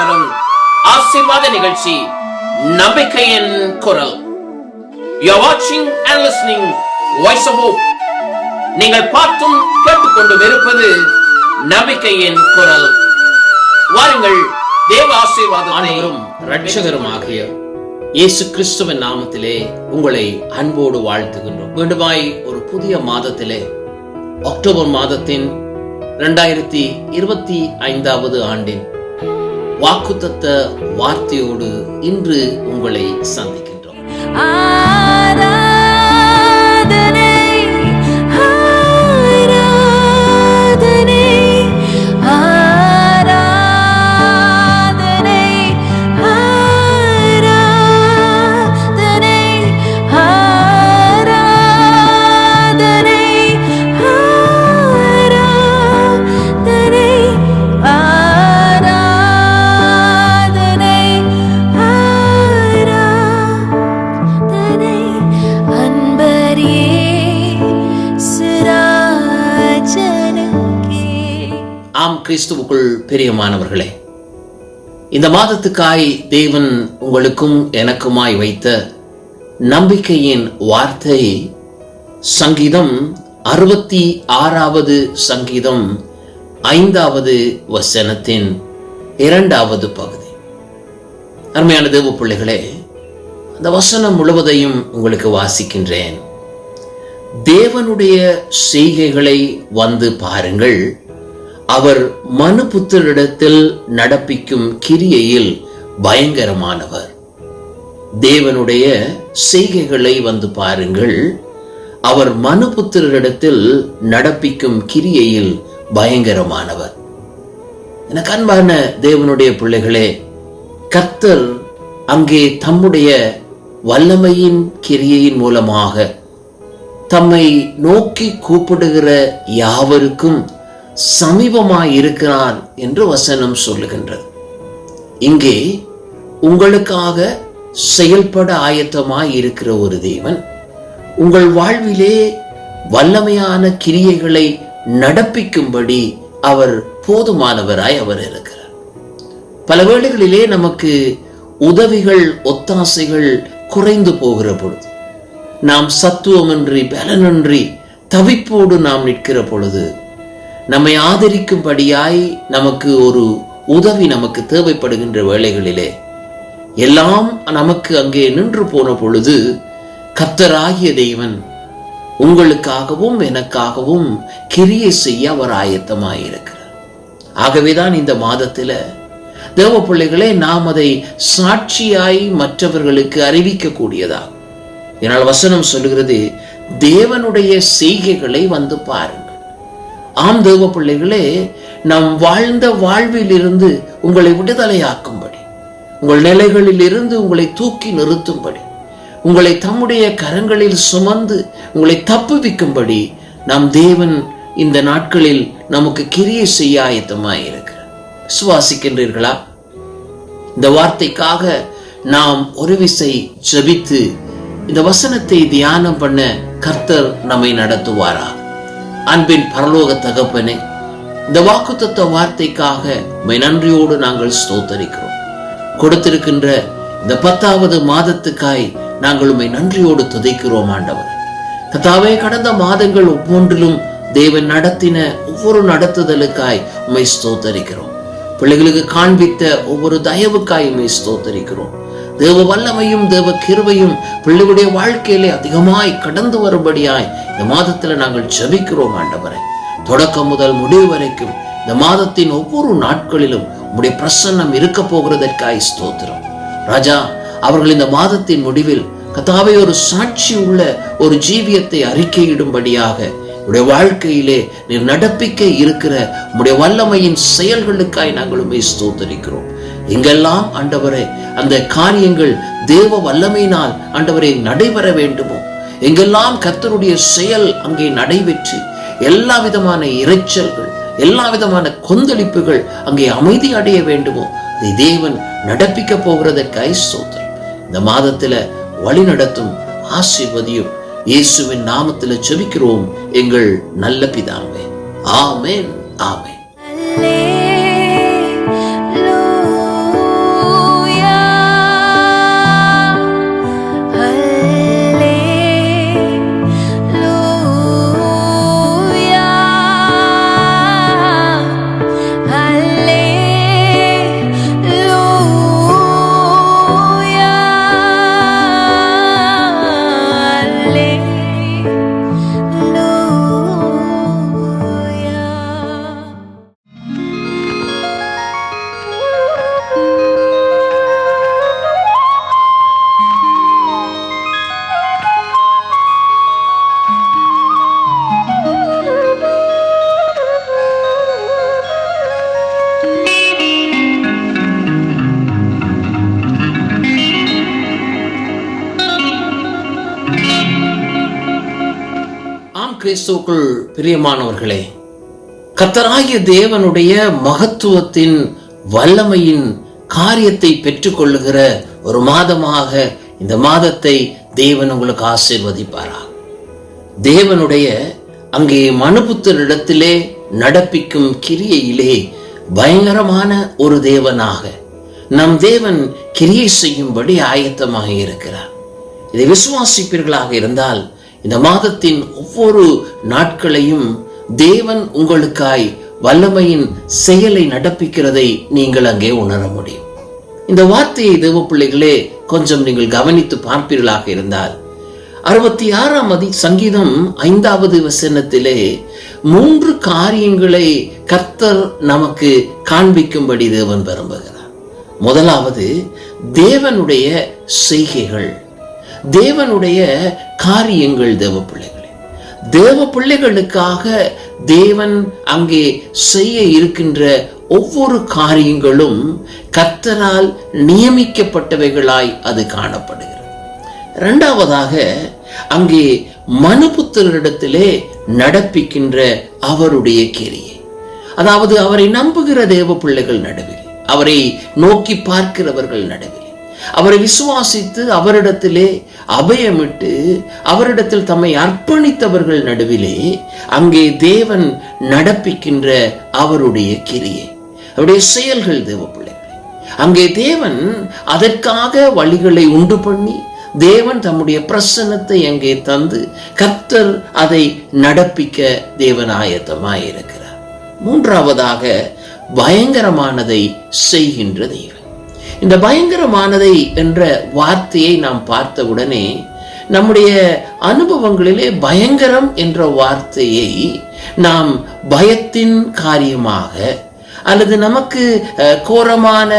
தரும் ஆசிர்வாத நிகழ்ச்சி நம்பிக்கையின் குரல். யூ வாட்சிங் and listening voice of hope நீங்கள் பார்த்தும் கேட்டுக்கொண்டும் இருப்பது நம்பிக்கையின் குரல். வாருங்கள் தேவ ஆசீர்வாதம் அனைவரும் ரட்சகரும் ஆகிய இயேசு கிறிஸ்துவின் நாமத்திலே உங்களை அன்போடு வாழ்த்துகின்றோம். மீண்டுமாய் ஒரு புதிய மாதத்திலே அக்டோபர் மாதத்தின் இரண்டாயிரத்தி இருபத்தி ஐந்தாவது ஆண்டின் வாக்குத்தத்த வார்த்தையோடு இன்று உங்களை சந்திக்கின்றோம். பிரியமானவர்களே இந்த மாதத்துக்காய் தேவன் உங்களுக்கும் எனக்குமாய் வைத்த நம்பிக்கையின் வார்த்தை சங்கீதம் அறுபத்தி ஆறாவது சங்கீதம் ஐந்தாவது வசனத்தின் இரண்டாவது பகுதி. அருமையான தேவ பிள்ளைகளே அந்த வசனம் முழுவதையும் உங்களுக்கு வாசிக்கின்றேன். தேவனுடைய செய்கைகளை வந்து பாருங்கள். அவர் மனுபுத்தரிடத்தில் நடப்பிக்கும் கிரியையில் பயங்கரமானவர். தேவனுடைய செய்கைகளை வந்து பாருங்கள். அவர் மனுபுத்திரரிடத்தில் நடப்பிக்கும் கிரியையில் பயங்கரமானவர். எனக்கு அன்பான தேவனுடைய பிள்ளைகளே கர்த்தர் அங்கே தம்முடைய வல்லமையின் கிரியையின் மூலமாக தம்மை நோக்கி கூப்பிடுகிற யாவருக்கும் சமீபமாய் இருக்கிறார் என்று வசனம் சொல்லுகின்றது. இங்கே உங்களுக்காக செயல்பட ஆயத்தமாய் இருக்கிற ஒரு தேவன் உங்கள் வாழ்விலே வல்லமையான கிரியைகளை நடப்பிக்கும்படி அவர் போதுமானவராய் அவர் இருக்கிறார். பல வேளைகளிலே நமக்கு உதவிகள் ஒத்தாசைகள் குறைந்து போகிற பொழுது நாம் சத்துவமின்றி பலனின்றி தவிப்போடு நாம் நிற்கிற பொழுது நம்மை ஆதரிக்கும்படியாய் நமக்கு ஒரு உதவி நமக்கு தேவைப்படுகின்ற வேளைகளிலே எல்லாம் நமக்கு அங்கே நின்று போன பொழுது கத்தராகிய தெய்வன் உங்களுக்காகவும் எனக்காகவும் கிரியை செய்ய அவர் ஆயத்தமாயிருக்கிறார். ஆகவேதான் இந்த மாதத்துல தேவ பிள்ளைகளே நாம் அதை சாட்சியாய் மற்றவர்களுக்கு அறிவிக்கக்கூடியதா? என்னால் வசனம் சொல்லுகிறது தேவனுடைய செய்கைகளை வந்து பாருங்கள். ஆம் தேவ பிள்ளைகளே நாம் வாழ்ந்த வாழ்வில் இருந்து உங்களை விடுதலையாக்கும்படி உங்கள் நிலைகளில் இருந்து உங்களை தூக்கி நிறுத்தும்படி உங்களை தம்முடைய கரங்களில் சுமந்து உங்களை தப்புவிக்கும்படி நம் தேவன் இந்த நாட்களில் நமக்கு கிரியை செய்ய ஆயத்தமாக இருக்கிறார் விசுவாசிக்கின்றீர்களா? இந்த வார்த்தைக்காக நாம் ஒரு விசை ஜெபித்து இந்த வசனத்தை தியானம் பண்ண கர்த்தர் நம்மை நடத்துவாராக அன்பின் பரலோக தகப்பனே இந்த வாக்குத்தத்த வார்த்தைக்காக நன்றியோடு நாங்கள் ஸ்தோத்தரிக்கிறோம். கொடுத்திருக்கின்ற இந்த பத்தாவது மாதத்துக்காய் நாங்கள் உம்மை நன்றியோடு துதைக்கிறோம் ஆண்டவர். கத்தாவே கடந்த மாதங்கள் ஒவ்வொன்றிலும் தேவன் நடத்தின ஒவ்வொரு நடத்துதலுக்காய் உம்மை ஸ்தோத்தரிக்கிறோம். பிள்ளைகளுக்கு காண்பித்த ஒவ்வொரு தயவுக்காய் உம்மை ஸ்தோத்தரிக்கிறோம். தேவ வல்லமையும் தேவ கிருவையும் பிள்ளைகளுடைய வாழ்க்கையிலே அதிகமாய் கடந்து வரும்படியாய் இந்த மாதத்துல நாங்கள் ஜபிக்கிறோம் ஆண்டவரை. தொடக்கம் முதல் முடிவு வரைக்கும் இந்த மாதத்தின் ஒவ்வொரு நாட்களிலும் உம்முடைய பிரசன்னம் இருக்க போகிறதற்காய் ஸ்தோத்திரம். ராஜா அவர்கள் இந்த மாதத்தின் முடிவில் கத்தாவை ஒரு சாட்சி உள்ள ஒரு ஜீவியத்தை அறிக்கையிடும்படியாக உடைய வாழ்க்கையிலே நீர் நடப்பிக்க இருக்கிற உடைய வல்லமையின் செயல்களுக்காய் நாங்கள் உண்மை ஸ்தோத்தரிக்கிறோம். எங்கெல்லாம் ஆண்டவரே அந்த காரியங்கள் தேவ வல்லமையினால் ஆண்டவரை நடைபெற வேண்டுமோ எங்கெல்லாம் கத்தருடைய செயல் அங்கே நடைபெற்று எல்லா விதமான இறைச்சல்கள் எல்லா விதமான கொந்தளிப்புகள் அங்கே அமைதி அடைய வேண்டுமோ அதை தேவன் நடப்பிக்க போகிறதற்காய் ஸ்தோத்திரம். இந்த மாதத்துல வழி நடத்தும் ஆசிர்வதியும் இயேசுவின் நாமத்துல செபிக்கிறோம் எங்கள் நல்ல பிதாவே. ஆமேன் ஆமேன். கிறிஸ்துக்குள் பிரியமானவர்களே கத்தராகிய தேவனுடைய மகத்துவத்தின் வல்லமையின் காரியத்தை பெற்றுக்கொள்ளுகிற ஒரு மாதமாக இந்த மாதத்தை தேவன் உங்களுக்கு ஆசீர்வதிப்பாரா தேவனுடைய அங்கே மனுபுத்தரிடத்திலே நடப்பிக்கும் கிரியையிலே பயங்கரமான ஒரு தேவனாக நம் தேவன் கிரியை செய்யும்படி ஆயத்தமாக இருக்கிறார். இதை விசுவாசிப்பீர்களாக இருந்தால் இந்த மாதத்தின் ஒவ்வொரு நாட்களையும் தேவன் உங்களுக்காய் வல்லமையின் செயலை நடப்பிக்கிறதை நீங்கள் அங்கே உணர முடியும். இந்த வார்த்தையை தேவ பிள்ளைகளே கொஞ்சம் நீங்கள் கவனித்து பார்ப்பீர்களாக இருந்தால் அறுபத்தி ஆறாம் அதி சங்கீதம் ஐந்தாவது வசனத்திலே மூன்று காரியங்களை கர்த்தர் நமக்கு காண்பிக்கும்படி தேவன் விரும்புகிறார். முதலாவது தேவனுடைய செய்கைகள். தேவனுடைய காரியங்கள் தேவ பிள்ளைகளே தேவ பிள்ளைகளுக்காக தேவன் அங்கே செய்ய இருக்கின்ற ஒவ்வொரு காரியங்களும் கர்த்தரால் நியமிக்கப்பட்டவைகளாய் அது காணப்படுகிறது. இரண்டாவதாக அங்கே மனுபுத்தரிடத்திலே நடப்பிக்கின்ற அவருடைய கிரியை. அதாவது அவரை நம்புகிற தேவ பிள்ளைகள் நடுவில் அவரை நோக்கி பார்க்கிறவர்கள் நடுவில் அவரை விசுவாசித்து அவரிடத்திலே அபயமிட்டு அவரிடத்தில் தம்மை அர்ப்பணித்தவர்கள் நடுவிலே அங்கே தேவன் நடப்பிக்கின்ற அவருடைய கிரியை அவருடைய செயல்கள் தேவ பிள்ளைகளே. அங்கே தேவன் அதற்காக வழிகளை உண்டு பண்ணி தேவன் தம்முடைய பிரசன்னத்தை அங்கே தந்து கத்தர் அதை நடப்பிக்க தேவன் ஆயத்தமாய் இருக்கிறார் மூன்றாவதாக பயங்கரமானதை செய்கின்ற தெய்வம். இந்த பயங்கரமானதை என்ற வார்த்தையை நாம் பார்த்தவுடனே நம்முடைய அனுபவங்களிலே பயங்கரம் என்ற வார்த்தையை நாம் பயத்தின் காரியமாக அல்லது நமக்கு கோரமான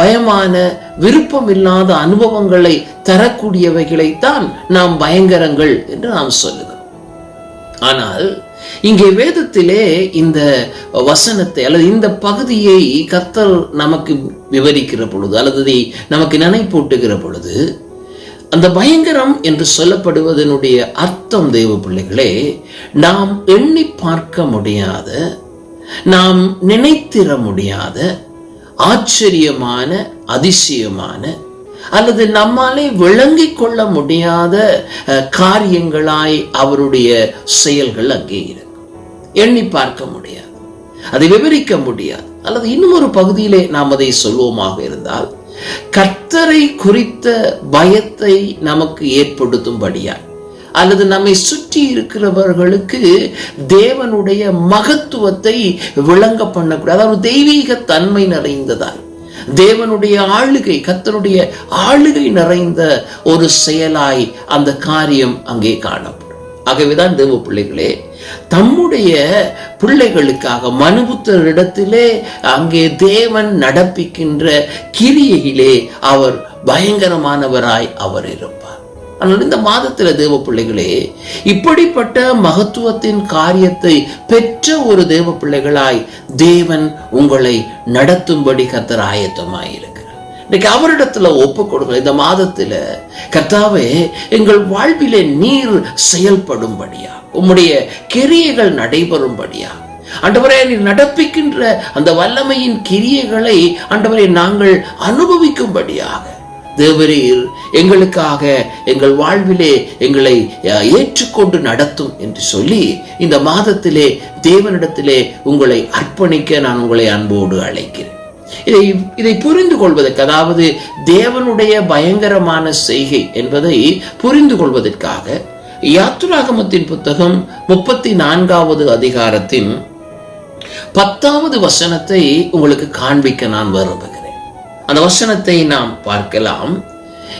பயமான விருப்பம் இல்லாத அனுபவங்களை தரக்கூடியவைகளைத்தான் நாம் பயங்கரங்கள் என்று நாம் சொல்லுகிறோம். ஆனால் இங்கே வேதத்திலே இந்த வசனத்தை அல்லது இந்த பகுதியை கர்த்தர் நமக்கு விவரிக்கிற பொழுது அல்லது நமக்கு நினைப்பூட்டுகிற பொழுது அந்த பயங்கரம் என்று சொல்லப்படுவதனுடைய அர்த்தம் தேவ பிள்ளைகளே நாம் எண்ணி பார்க்க முடியாத நாம் நினைத்திட முடியாத ஆச்சரியமான அதிசயமான அல்லது நம்மாலே விளங்கிக் கொள்ள முடியாத அஹ், காரியங்களாய் அவருடைய செயல்கள் அங்கே இருக்கு. எண்ணி பார்க்க முடியாது. அதை விவரிக்க முடியாது. அல்லது இன்னும் ஒரு பகுதியிலே நாம் அதை சொல்வோமாக இருந்தால் கர்த்தரை குறித்த பயத்தை நமக்கு ஏற்படுத்தும்படியாய் அல்லது நம்மை சுற்றி இருக்கிறவர்களுக்கு தேவனுடைய மகத்துவத்தை விளங்க பண்ணக்கூடிய அதாவது தெய்வீக தன்மை நிறைந்ததால் தேவனுடைய ஆளுகை கத்தனுடைய ஆளுகை நிறைந்த ஒரு செயலாய் அந்த காரியம் அங்கே காணப்படும். ஆகவேதான் தேவ பிள்ளைகளே தம்முடைய பிள்ளைகளுக்காக மனுபுத்தரிடத்திலே அங்கே தேவன் நடப்பிக்கின்ற கிரியையிலே அவர் பயங்கரமானவராய் அவர் இருப்பார். ஆனால் இந்த மாதத்துல தேவ பிள்ளைகளே இப்படிப்பட்ட மகத்துவத்தின் காரியத்தை பெற்ற ஒரு தேவ பிள்ளைகளாய் தேவன் உங்களை நடத்தும்படி கத்தர் ஆயத்தமாய் இன்னைக்கு அவரிடத்துல ஒப்பு கொடுங்க இந்த மாதத்துல கர்த்தாவே எங்கள் வாழ்விலே நீர் செயல்படும்படியா உம்முடைய கிரியைகள் நடைபெறும்படியா அண்டவரே நீ நடப்பிக்கின்ற அந்த வல்லமையின் கிரியைகளை அண்டவரை நாங்கள் அனுபவிக்கும்படியாக. தேவரீர் எங்களுக்காக எங்கள் வாழ்விலே எங்களை ஏற்றுக்கொண்டு நடத்தும் என்று சொல்லி இந்த மாதத்திலே தேவனிடத்திலே உங்களை அர்ப்பணிக்க நான் உங்களை அன்போடு அழைக்கிறேன். இதை இதை புரிந்து கொள்வதற்கு அதாவது தேவனுடைய பயங்கரமான செய்கை என்பதை புரிந்து கொள்வதற்காக யாத்துராகமத்தின் புத்தகம் முப்பத்தி நான்காவது அதிகாரத்தின் பத்தாவது வசனத்தை உங்களுக்கு காண்பிக்க நான் விரும்புகிறேன். அந்த வசனத்தை நாம் பார்க்கலாம்.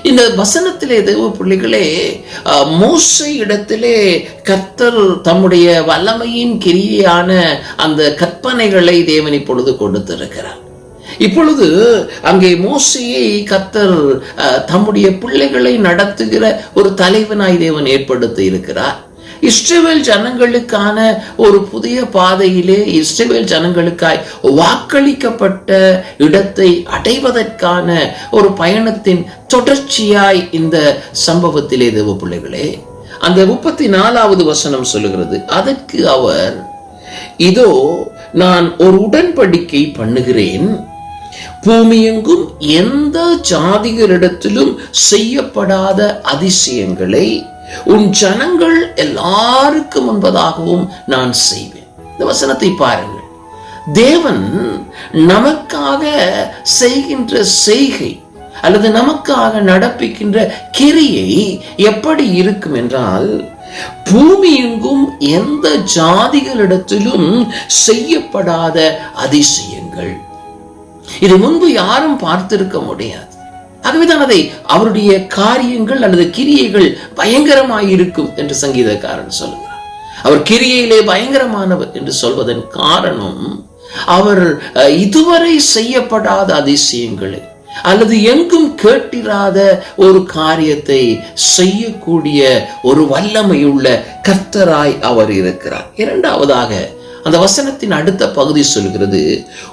இந்த வசனத்திலே தேவ பிள்ளைகளே அஹ், இடத்திலே கர்த்தர் தம்முடைய வல்லமையின் கிரியான அந்த கற்பனைகளை தேவன் இப்பொழுது கொடுத்திருக்கிறார். இப்பொழுது அங்கே மோசையை கத்தர் தம்முடைய பிள்ளைகளை நடத்துகிற ஒரு தலைவனாய் தேவன் ஏற்படுத்தி இருக்கிறார். இஸ்ரவேல் ஜனங்களுக்கான ஒரு புதிய பாதையிலே இஸ்ரவேல் ஜனங்களுக்காய் வாக்களிக்கப்பட்ட இடத்தை அடைவதற்கான ஒரு பயணத்தின் தொடர்ச்சியாய் இந்த சம்பவத்திலே தேவ பிள்ளைகளே அந்த முப்பத்தி நாலாவது வசனம் சொல்லுகிறது. அதற்கு அவர் இதோ நான் ஒரு உடன்படிக்கை பண்ணுகிறேன். பூமியெங்கும் எந்த ஜாதிகளிடத்திலும் செய்யப்படாத அதிசயங்களை உன் ஜனங்கள் எல்லாருக்கும் முன்பதாகவும் நான் செய்வேன். இந்த வசனத்தை பாருங்கள். தேவன் நமக்காக செய்கின்ற செய்கை அல்லது நமக்காக நடப்பிக்கின்ற கிரியை எப்படி இருக்கும் என்றால் பூமி எங்கும் எந்த ஜாதிகளிடத்திலும் செய்யப்படாத அதிசயங்கள். இது முன்பு யாரும் பார்த்திருக்க முடியாது. ஆகவேதான் அதை அவருடைய காரியங்கள் அல்லது கிரியைகள் பயங்கரமாயிருக்கும் என்று சங்கீதக்காரன் சொல்லுகிறார் அவர் கிரியையிலே பயங்கரமானவர் என்று சொல்வதன் காரணம் அவர் அஹ், இதுவரை செய்யப்படாத அதிசயங்களை அல்லது எங்கும் கேட்டிராத ஒரு காரியத்தை செய்யக்கூடிய ஒரு வல்லமையுள்ள கர்த்தராய் அவர் இருக்கிறார். இரண்டாவதாக அந்த வசனத்தின் அடுத்த பகுதி சொல்கிறது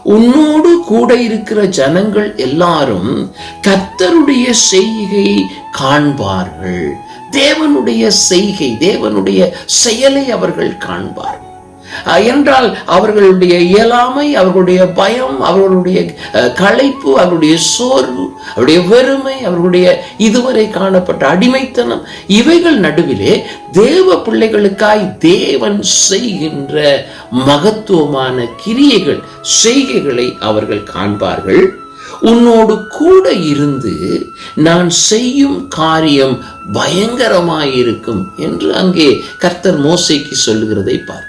உன்னோடு கூட இருக்கிற ஜனங்கள் எல்லாரும் கர்த்தருடைய செய்கை காண்பார்கள். தேவனுடைய செய்கை தேவனுடைய செயலை அவர்கள் காண்பார்கள். என்றால் அவர்களுடைய இயலாமை அவர்களுடைய பயம் அவர்களுடைய களைப்பு அவர்களுடைய சோர்வு அவருடைய வெறுமை அவர்களுடைய இதுவரை காணப்பட்ட அடிமைத்தனம் இவைகள் நடுவிலே தேவ பிள்ளைகளுக்காய் தேவன் செய்கின்ற மகத்துவமான கிரியைகள் செய்கைகளை அவர்கள் காண்பார்கள். உன்னோடு கூட இருந்து நான் செய்யும் காரியம் பயங்கரமாயிருக்கும் என்று அங்கே கர்த்தர் மோசைக்கு சொல்லுகிறதை பார்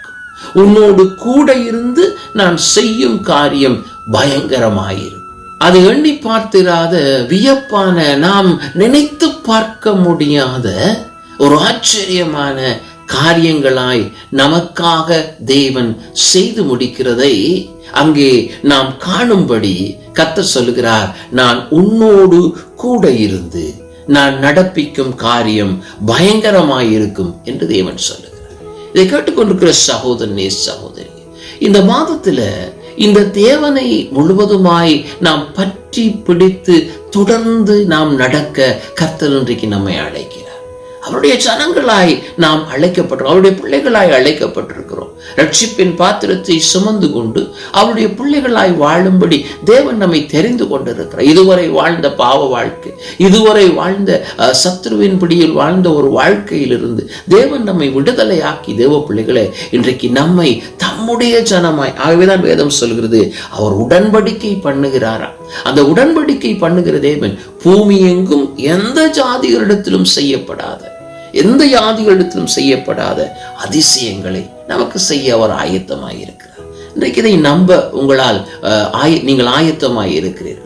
உன்னோடு கூட இருந்து நான் செய்யும் காரியம் பயங்கரமாயிருக்கும் அது எண்ணி பார்த்திராத வியப்பான நாம் நினைத்து பார்க்க முடியாத ஒரு ஆச்சரியமான காரியங்களாய் நமக்காக தேவன் செய்து முடிக்கிறதை அங்கே நாம் காணும்படி கத்த சொல்லுகிறார் நான் உன்னோடு கூட இருந்து நான் நடப்பிக்கும் காரியம் பயங்கரமாயிருக்கும் என்று தேவன் சொல்லுகிறார். இதை கேட்டுக்கொண்டிருக்கிற சகோதரனே சகோதரி இந்த மாதத்துல இந்த தேவனை முழுவதுமாய் நாம் பற்றி பிடித்து தொடர்ந்து நாம் நடக்க கர்த்தர் இன்றைக்கு நம்மை அழைக்கிறார். அவருடைய ஜனங்களாய் நாம் அழைக்கப்பட்டோம் அவருடைய பிள்ளைகளாய் அழைக்கப்பட்டிருக்கிறோம். ரட்சிப்பின் பாத்திரத்தை சுமந்து கொண்டு அவருடைய பிள்ளைகளாய் வாழும்படி தேவன் நம்மை தெரிந்து கொண்டிருக்கிறார். இதுவரை வாழ்ந்த பாவ வாழ்க்கை இதுவரை வாழ்ந்த சத்ருவின் பிடியில் வாழ்ந்த ஒரு வாழ்க்கையிலிருந்து தேவன் நம்மை விடுதலையாக்கி தேவ பிள்ளைகளை இன்றைக்கு நம்மை தம்முடைய ஜனமாய் ஆகவேதான் வேதம் சொல்கிறது அவர் உடன்படிக்கை பண்ணுகிறாரா? அந்த உடன்படிக்கை பண்ணுகிற தேவன் பூமி எங்கும் எந்த ஜாதிகளிடத்திலும் செய்யப்படாத எந்த யாதிகளிடத்திலும் செய்யப்படாத அதிசயங்களை நமக்கு செய்ய அவர் ஆயத்தமாக இருக்கிறார் இன்றைக்கு இதை நம்ப உங்களால் அஹ், ஆய- நீங்கள் ஆயத்தமாக இருக்கிறீர்களா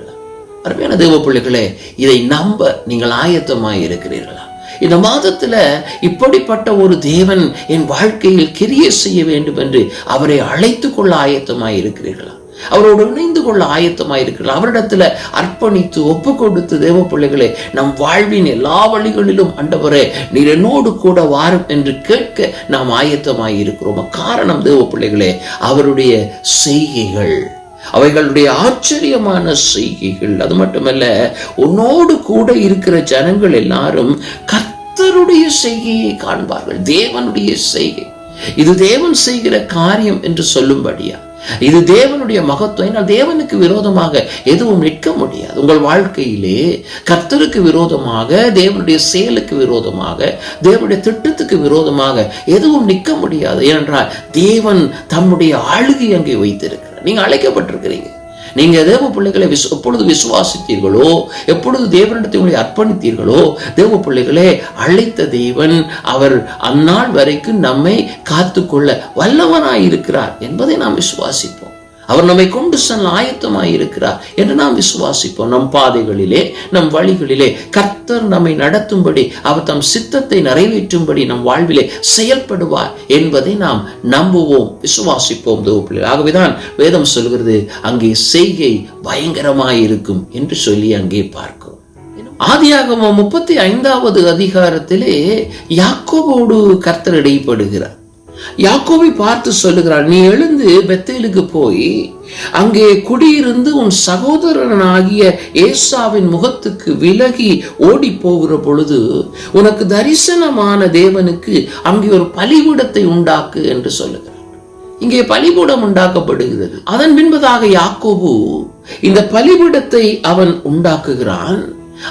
அருமையான தேவ பிள்ளைகளே இதை நம்ப நீங்கள் ஆயத்தமாக இருக்கிறீர்களா இந்த மாதத்துல இப்படிப்பட்ட ஒரு தேவன் என் வாழ்க்கையில் கிரியை செய்ய வேண்டும் என்று அவரை அழைத்து கொள்ள ஆயத்தமாக இருக்கிறீர்களா அவரோடு இணைந்து கொள்ள ஆயத்தமாயிருக்கிறார். அவரிடத்துல அர்ப்பணித்து ஒப்பு கொடுத்து தேவ பிள்ளைகளே நம் வாழ்வின் எல்லா வழிகளிலும் அண்டவரே நீர் என்னோடு கூட வாரும் என்று கேட்க நாம் ஆயத்தமாயிருக்கிறோம். காரணம் தேவ பிள்ளைகளே அவருடைய செய்கைகள் அவைகளுடைய ஆச்சரியமான செய்கைகள். அது மட்டுமல்ல உன்னோடு கூட இருக்கிற ஜனங்கள் எல்லாரும் கர்த்தருடைய செய்கையை காண்பார்கள் தேவனுடைய செய்கை. இது தேவன் செய்கிற காரியம் என்று சொல்லும்படியா? இது தேவனுடைய மகத்துவம். தேவனுக்கு விரோதமாக எதுவும் நிற்க முடியாது. உங்கள் வாழ்க்கையிலே கர்த்தருக்கு விரோதமாக தேவனுடைய செயலுக்கு விரோதமாக தேவனுடைய திட்டத்துக்கு விரோதமாக எதுவும் நிற்க முடியாது. ஏனென்றால் தேவன் தம்முடைய ஆளுகை அங்கே வைத்திருக்கிறார். நீங்க அழைக்கப்பட்டிருக்கிறீங்க. நீங்கள் தேவ பிள்ளைகளை விசு எப்பொழுது விசுவாசித்தீர்களோ எப்பொழுது தேவனிடத்தை உங்களை அர்ப்பணித்தீர்களோ தேவ பிள்ளைகளே அழைத்த தேவன் அவர் அந்நாள் வரைக்கும் நம்மை காத்துக்கொள்ள வல்லவனாய் இருக்கிறார் என்பதை நாம் விசுவாசிப்போம். அவர் நம்மை கொண்டு செல்ல ஆயத்தமாய் இருக்கிறார் என்று நாம் விசுவாசிப்போம். நம் பாதைகளிலே நம் வழிகளிலே கர்த்த கர்த்தர் நம்மை நடத்தும்படி அவர் தம் சித்தத்தை நிறைவேற்றும்படி நம் வாழ்விலே செயல்படுவார் என்பதை நாம் நம்புவோம் விசுவாசிப்போம் தேவப்பிள்ளை ஆகவேதான் வேதம் சொல்கிறது அங்கே செய்கை பயங்கரமாயிருக்கும் என்று சொல்லி அங்கே பார்க்கும். ஆதியாகமம் முப்பத்தி ஐந்தாவது அதிகாரத்திலே யாக்கோவோடு கர்த்தர் இடைப்படுகிறார். யாக்கோபை பார்த்து சொல்லுகிறார் நீ எழுந்து பெத்தேலுக்கு போய் அங்கே குடியிருந்து உன் சகோதரனாகிய ஏசாவின் முகத்துக்கு விலகி ஓடி போகிற பொழுது உனக்கு தரிசனமான தேவனுக்கு அங்கே ஒரு பலிபீடத்தை உண்டாக்கு என்று சொல்லுகிறார். இங்கே பலிபீடம் உண்டாக்கப்படுகிறது. அதன் பின்பதாக யாக்கோபு இந்த பலிபீடத்தை அவன் உண்டாக்குகிறான்.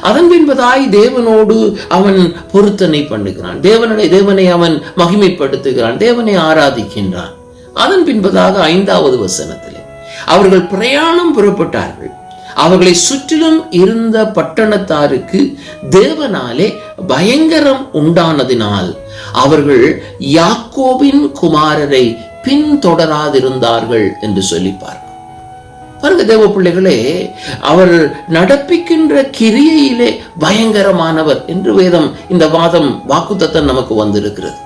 அதன் பின்பதாய் தேவனோடு அவன் பொருத்தனை பண்ணுகிறான். தேவனை தேவனை அவன் மகிமைப்படுத்துகிறான். தேவனை ஆராதிக்கின்றான். அதன் பின்பதாக ஐந்தாவது வசனத்திலே அவர்கள் பிரயாணம் புறப்பட்டார்கள். அவர்களை சுற்றிலும் இருந்த பட்டணத்தாருக்கு தேவனாலே பயங்கரம் உண்டானதினால் அவர்கள் யாக்கோபின் குமாரரை பின்தொடராதிருந்தார்கள் என்று சொல்லிப்பார் பாருங்க தேவ பிள்ளைகளே அவர் நடப்பிக்கின்ற கிரியையிலே பயங்கரமானவர் என்று வேதம் இந்த வாதம் வாக்குத்தத்தம் நமக்கு வந்திருக்கிறது.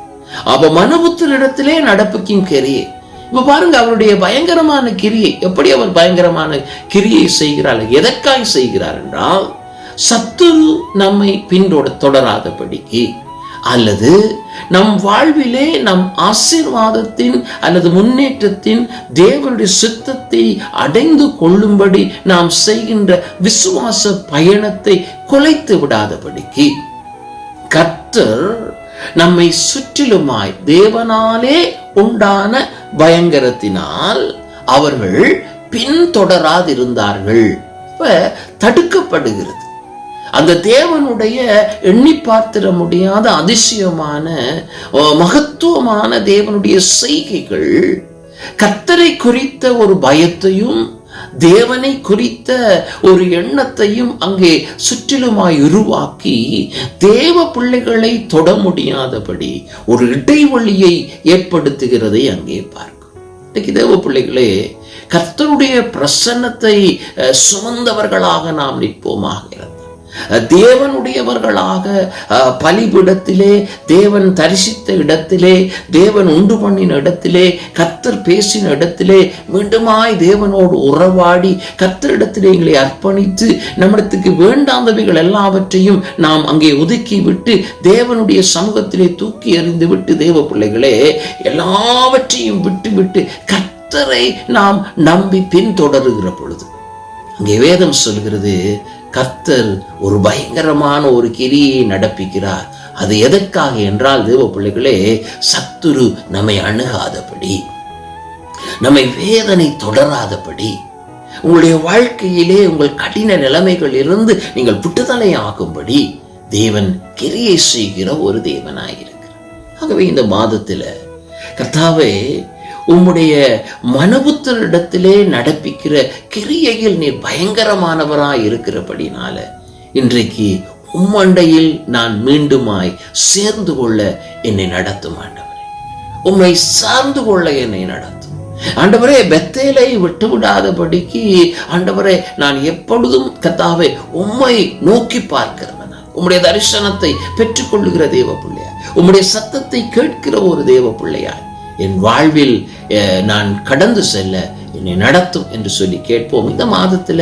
அப்ப மனுபுத்தரிடத்திலே நடப்பிக்கும் கிரியை. இப்ப பாருங்க அவருடைய பயங்கரமான கிரியை எப்படி அவர் பயங்கரமான கிரியை செய்கிறார் எதற்காக செய்கிறார் என்றால் சத்துரு நம்மை பின்தொட தொடராதபடிக்கு அல்லது நம் வாழ்விலே நம் ஆசீர்வாதத்தின் அல்லது முன்னேற்றத்தின் தேவனுடைய சித்தத்தை அடைந்து கொள்ளும்படி நாம் செய்கின்ற விசுவாச பயணத்தை குலைத்து விடாதபடிக்கு கர்த்தர் நம்மை சுற்றிலுமாய் தேவனாலே உண்டான பயங்கரத்தினால் அவர்கள் பின்தொடராதிருந்தார்கள். தடுக்கப்படுகிறது. அந்த தேவனுடைய எண்ணி பார்த்திட முடியாத அதிசயமான மகத்துவமான தேவனுடைய செய்கைகள் கர்த்தரை குறித்த ஒரு பயத்தையும் தேவனை குறித்த ஒரு எண்ணத்தையும் அங்கே சுற்றிலுமாய் உருவாக்கி தேவ பிள்ளைகளை தொட முடியாதபடி ஒரு இடைவெளியை ஏற்படுத்துகிறதை அங்கே பார்க்கும். இன்னைக்கு தேவ பிள்ளைகளே கர்த்தருடைய பிரசன்னத்தை அஹ், சுமந்தவர்களாக நாம் நிற்போமாகிறது தேவனுடையவர்களாக பலிபிடத்திலே தேவன் தரிசித்த இடத்திலே தேவன் உண்டு பண்ணின இடத்திலே கத்தர் பேசின இடத்திலே மீண்டுமாய் தேவனோடு உறவாடி கத்தரிடத்திலே எங்களை அர்ப்பணித்து நம்மிடத்துக்கு வேண்டாந்தவைகள் எல்லாவற்றையும் நாம் அங்கே ஒதுக்கி விட்டு தேவனுடைய சமூகத்திலே தூக்கி எறிந்து விட்டு தேவ பிள்ளைகளே எல்லாவற்றையும் விட்டு விட்டு கத்தரை நாம் நம்பி பின்தொடருகிற பொழுது. அங்கே வேதம் சொல்கிறது கர்த்தர் ஒரு பயங்கரமான ஒரு கிரியை நடப்பிக்கிறார். அது எதற்காக என்றால் தேவ பிள்ளைகளே சத்துரு நம்மை அணுகாதபடி நம்மை வேதனை தொடராதபடி உங்களுடைய வாழ்க்கையிலே உங்கள் கடின நிலைமைகள் இருந்து நீங்கள் புட்டுதலை ஆகும்படி தேவன் கிரியை செய்கிற ஒரு தேவனாயிருக்கிறார். ஆகவே இந்த மாதத்துல கர்த்தாவே உம்முடைய மனபுத்தரிடத்திலே நடப்பிக்கிற கிரியையில் நீர் பயங்கரமானவராய் இருக்கிறபடினால இன்றைக்கு உம்மண்டையில் நான் மீண்டுமாய் சேர்ந்து கொள்ள என்னை நடத்தும் ஆண்டவரே. உம்மை சார்ந்து கொள்ள என்னை நடத்தும். ஆண்டவரே பெத்தேலை விட்டு விடாதபடிக்கு ஆண்டவரே நான் எப்பொழுதும் கத்தாவே உம்மை நோக்கி பார்க்கிறவனா. உம்முடைய தரிசனத்தை பெற்றுக்கொள்ளுகிற தேவ பிள்ளையா. உம்முடைய சத்தத்தை கேட்கிற ஒரு தேவ பிள்ளையா என் வாழ்வில் நான் கடந்து செல்ல என்னை நடத்தும் என்று சொல்லி கேட்போம். இந்த மாதத்துல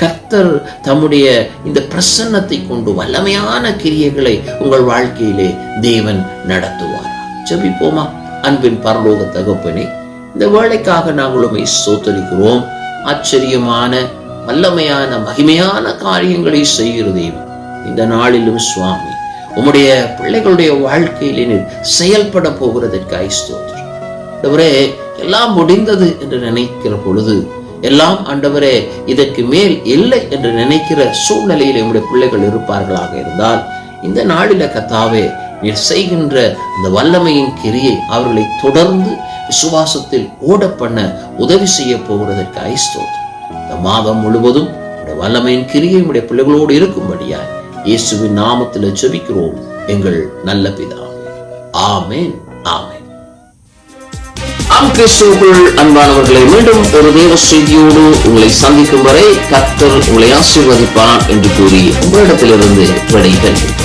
கர்த்தர் தம்முடைய இந்த பிரசன்னத்தை கொண்டு வல்லமையான கிரியைகளை உங்கள் வாழ்க்கையிலே தேவன் நடத்துவார். ஜெபிப்போமா? அன்பின் பரலோக தகப்பனே இந்த வேலைக்காக நாங்கள் உண்மை சோத்தரிக்கிறோம் ஆச்சரியமான வல்லமையான மகிமையான காரியங்களை செய்கிற தெய்வம் இந்த நாளிலும் சுவாமி உம்முடைய பிள்ளைகளுடைய வாழ்க்கையில் செயல்பட போகிறதற்காய் ஸ்தோத்திரம். ஆண்டவரே எல்லாம் முடிந்தது என்று நினைக்கிற பொழுது எல்லாம் ஆண்டவரே இதற்கு மேல் இல்லை என்று நினைக்கிற சூழ்நிலையில் நம்முடைய பிள்ளைகள் இருப்பார்களாக இருந்தால் இந்த நாளில கத்தாவே நீர் செய்கின்ற இந்த வல்லமையின் கிரியை அவர்களை தொடர்ந்து விசுவாசத்தில் ஓட பண்ண உதவி செய்ய போகிறதற்கு ஐஸ்தோத் இந்த மாதம் முழுவதும் வல்லமையின் கிரியை உடைய பிள்ளைகளோடு இருக்கும்படியாய் இயேசுவின் நாமத்தில் ஜெபிக்கிறோம். எங்கள் நல்ல பிதா ஆமேன் ஆமேன். ஆம் கிறிஸ்துவுக்குள் அன்பானவர்களை மீண்டும் ஒரு தேவ செய்தியோடு உங்களை சந்திக்கும் வரை கத்தர் உங்களை ஆசீர்வதிப்பார் என்று கூறி உங்களிடத்திலிருந்து விடைபெறுகிறேன்.